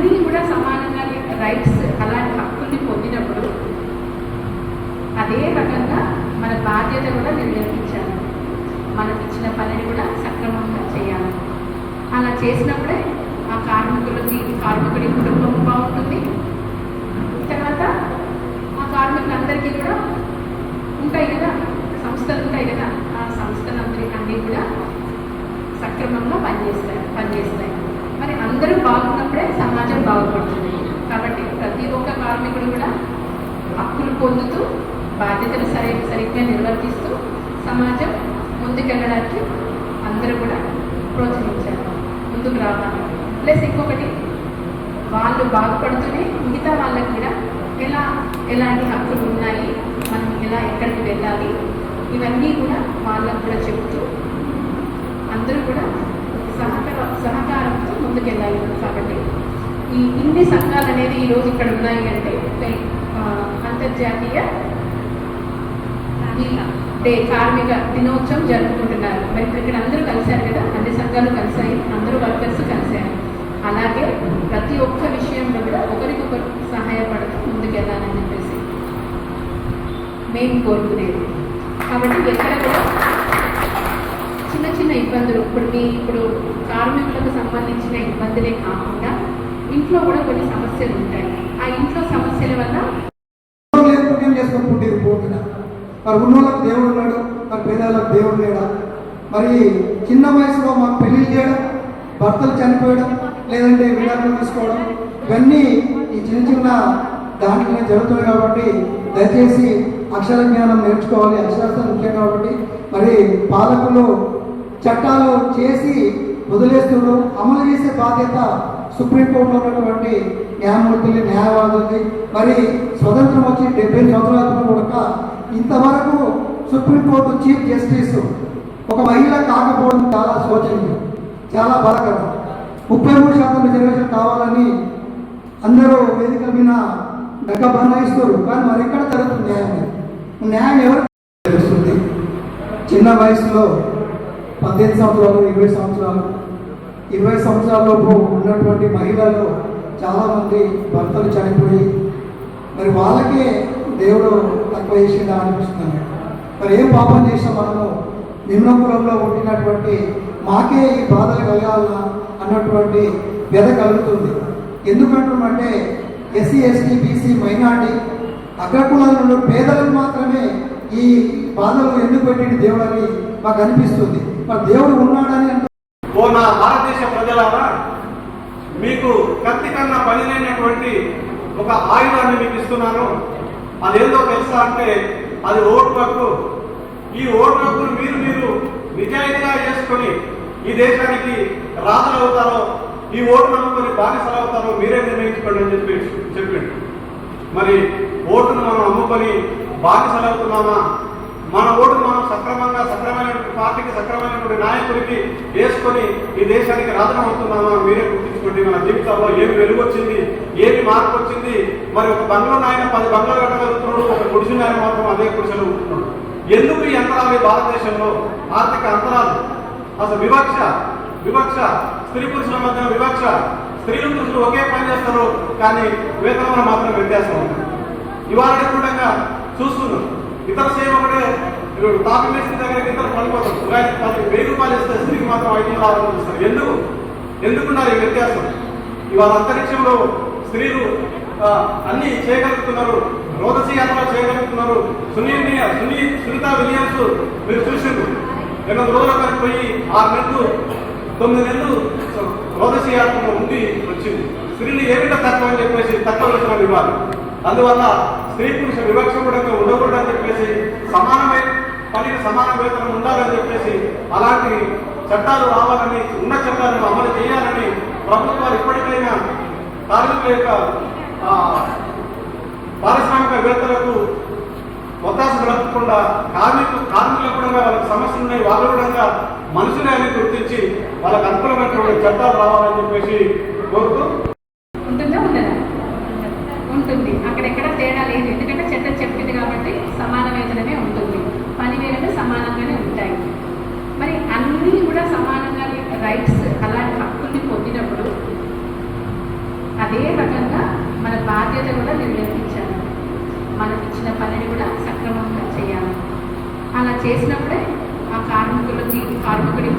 అందరినీ కూడా సమానంగా రైట్స్ అలాంటి హక్కుల్ని పొందినప్పుడు అదే రకంగా మన బాధ్యత కూడా నిర్ణయించాలి. మనకి ఇచ్చిన పనిని కూడా సక్రమంగా చేయాలి. అలా చేసినప్పుడే ఆ కార్మికులకి కార్మికుడి కుటుంబం బాగుంటుంది. తర్వాత ఆ కార్మికులందరికీ కూడా ఉంటాయి కదా సంస్థలు ఉంటాయి కదా ఆ సంస్థలందరికీ అన్నీ కూడా సక్రమంగా పనిచేస్తాయి పనిచేస్తాయి. మరి అందరూ బాగున్నప్పుడే సమాజం బాగుపడుతుంది. కాబట్టి ప్రతి ఒక్క కార్మికుడు కూడా హక్కులు పొందుతూ బాధ్యతలు సరి సరిగ్గా నిర్వర్తిస్తూ సమాజం ముందుకెళ్ళడానికి అందరూ కూడా ప్రోత్సహించారు ముందుకు రావాలి. ప్లస్ ఇంకొకటి వాళ్ళు బాగుపడుతూనే మిగతా వాళ్ళకి కూడా ఎలా ఎలాంటి హక్కులు ఉన్నాయి మనం ఎలా ఎక్కడికి వెళ్ళాలి ఇవన్నీ కూడా వాళ్ళకు కూడా చెబుతూ అందరూ కూడా ముందుకెళ్ళాలి కాబట్టి. ఈ ఇన్ని సంఘాలు అనేది ఈరోజు ఇక్కడ ఉన్నాయి అంటే అంతర్జాతీయ డే కార్మిక దినోత్సవం జరుపుకుంటున్నారు. మరి ఇప్పుడు ఇక్కడ అందరూ కలిశారు కదా? అన్ని సంఘాలు కలిశాయి అందరూ వర్కర్స్ కలిశారు. అలాగే ప్రతి ఒక్క విషయంలో కూడా ఒకరికొకరు సహాయపడుతూ ముందుకెళ్ళాలని చెప్పేసి మేము కోరుకునేది. కాబట్టి ఎక్కడ కూడా చిన్న చిన్న ఇబ్బందులు ఇప్పుడు మీ ఇప్పుడు కార్మికులకు సంబంధించిన ఇబ్బందులే కాకుండా ఇంట్లో కూడా కొన్ని సమస్యలు ఉంటాయి. ఆ ఇంట్లో సమస్యల వల్ల పుణ్యం చేసుకొని పుట్టింది పూర్తిగా మరి ఉన్నోళ్ళకి దేవుడు ఉన్నాడు? మరి పేదవాళ్ళకి దేవుడు లేడా? మరి చిన్న వయసులో మాకు పెళ్ళి చేయడం భర్తలు చనిపోయడం లేదంటే విడాకులు తీసుకోవడం ఇవన్నీ ఈ చిన్న చిన్న దాంట్లోనే జరుగుతుంది కాబట్టి దయచేసి అక్షర జ్ఞానం నేర్చుకోవాలి. అక్షరాస్త ముఖ్యం కాబట్టి. మరి పాలకులు చట్టాలు చేసి వదిలేస్తున్నారు. అమలు చేసే బాధ్యత సుప్రీంకోర్టులో ఉన్నటువంటి న్యాయమూర్తులు న్యాయవాదులది. మరి స్వతంత్రం వచ్చి డెబ్బై సంవత్సరాలకు కూడా ఇంతవరకు సుప్రీంకోర్టు చీఫ్ జస్టిస్ ఒక మహిళ కాకపోవడం చాలా శోచనీయం చాలా బాధకరం. ముప్పై మూడు శాతం రిజర్వేషన్ కావాలని అందరూ వేదిక మీద దగ్గ బనాయిస్తారు కానీ మరి ఎక్కడ జరుగుతుంది న్యాయం? న్యాయం ఎవరు తెలుస్తుంది చిన్న వయసులో పద్దెనిమిది సంవత్సరాలు ఇరవై సంవత్సరాలు. ఇరవై సంవత్సరాలలోపు ఉన్నటువంటి మహిళల్లో చాలామంది భర్తలు చనిపోయి మరి వాళ్ళకే దేవుడు తక్కువ చేసిందా అనిపిస్తుంది. మరి ఏం పాపం చేసాం మనము నిమ్నకులంలో ఉండినటువంటి మాకే ఈ బాధలు కలగాలనా అన్నటువంటి వ్యధ కలుగుతుంది. ఎందుకంటున్నంటే ఎస్సీ ఎస్టీ బీసీ మైనార్టీ అగ్రకులాలలో పేదలకు మాత్రమే ఈ బాధలు ఎందుకు పెట్టింది దేవుడని మాకు అనిపిస్తుంది. మరి దేవుడు ఉన్నాడని ఓ నా భారతదేశ ప్రజలారా మీకు కత్తి కన్నా పని లేనటువంటి ఒక ఆయుధాన్ని మీకు ఇస్తున్నాను. అదేందో తెలుసా అంటే అది ఓటు హక్కు. ఈ ఓటు హక్కును మీరు మీరు నిజాయితీగా చేసుకొని ఈ దేశానికి రాజులు అవుతారో ఈ ఓటు నమ్ముకొని బానిసలు అవుతారో మీరే నిర్ణయించుకోండి అని చెప్పి చెప్పిండు. మరి ఓటును మనం అమ్ముకొని బానిసలు అవుతున్నామా? మన ఓటు మనం సక్రమంగా పార్టీకి సక్రమైనటువంటి నాయకుడికి వేసుకొని ఈ దేశానికి రాజనం అవుతున్నామా మీరే గుర్తించుకోండి. మన జీవితాల్లో ఏమి వెలుగు వచ్చింది ఏమి మార్పు వచ్చింది మరి ఒక బంగ్లో ఆయన పది బంగ్లాలు కట్టగలుగుతున్నాడు ఒక గుడిసిన ఆయన మాత్రం అదే గుడిసెలు ఉంటున్నాడు. ఎందుకు ఈ అంతరాలు భారతదేశంలో? ఆర్థిక అంతరాలు. అసలు వివక్ష వివక్ష. స్త్రీ పురుషుల మధ్యన వివక్ష. స్త్రీలు పురుషులు ఒకే పని చేస్తారు కానీ వేతనంలో మాత్రం వ్యత్యాసం ఉంది. ఇవాళ కూడా చూస్తున్నాం ఇతర సేవ ఒకటే ఇప్పుడు తాపి మేస్త్రి దగ్గర ఇద్దరు పడిపోతారు పది వెయ్యి రూపాయలు ఇస్తే స్త్రీకి మాత్రం ఐదు వందల ఆరు వందలు ఇస్తారు ఎందుకు? ఎందుకున్నారు ఈ వ్యత్యాసం? ఇవాళ అంతరిక్షంలో స్త్రీలు అన్ని చేయగలుగుతున్నారు. రోదసి యాత్ర చేయగలుగుతున్నారు. సునీల్ సునీ సునీత విలియమ్స్ మీరు చూసిండ్రు. ఎనిమిది రోజుల వరకు పోయి ఆరు నెలలు తొమ్మిది నెలలు రోదసి యాత్రలో ఉండి వచ్చింది. స్త్రీలు ఏమిటో తక్కువ అని చెప్పేసి తక్కువ వచ్చిన ఇవ్వాలి అందువల్ల స్త్రీ పురుష వివక్ష కూడా ఉండకూడదని చెప్పేసి సమానమైన పనికి సమాన వేతనం ఉండాలని చెప్పేసి అలాంటి చట్టాలు రావాలని ఉన్న చట్టాలను అమలు చేయాలని ప్రభుత్వాలు ఇప్పటికైనా కార్మికుల యొక్క ఆ, పారిశ్రామికవేత్తలకు ఒత్తాస గడపకుండా కార్మికు కార్మికులకు కూడా వాళ్ళకి సమస్యలు ఉన్నాయి వాళ్ళు కూడా మనుషులే అని గుర్తించి వాళ్ళకు అనుకూలమైనటువంటి చట్టాలు రావాలని చెప్పేసి కోరుతూ అన్నీ కూడా సమానంగా రైట్స్ అలాంటి హక్కుల్ని పొందినప్పుడు అదే రకంగా మన బాధ్యత కూడా నిర్వర్తించాలి. మనకి ఇచ్చిన పనిని కూడా సక్రమంగా చేయాలి. అలా చేసినప్పుడే ఆ కార్మికులకి కార్మికుడికి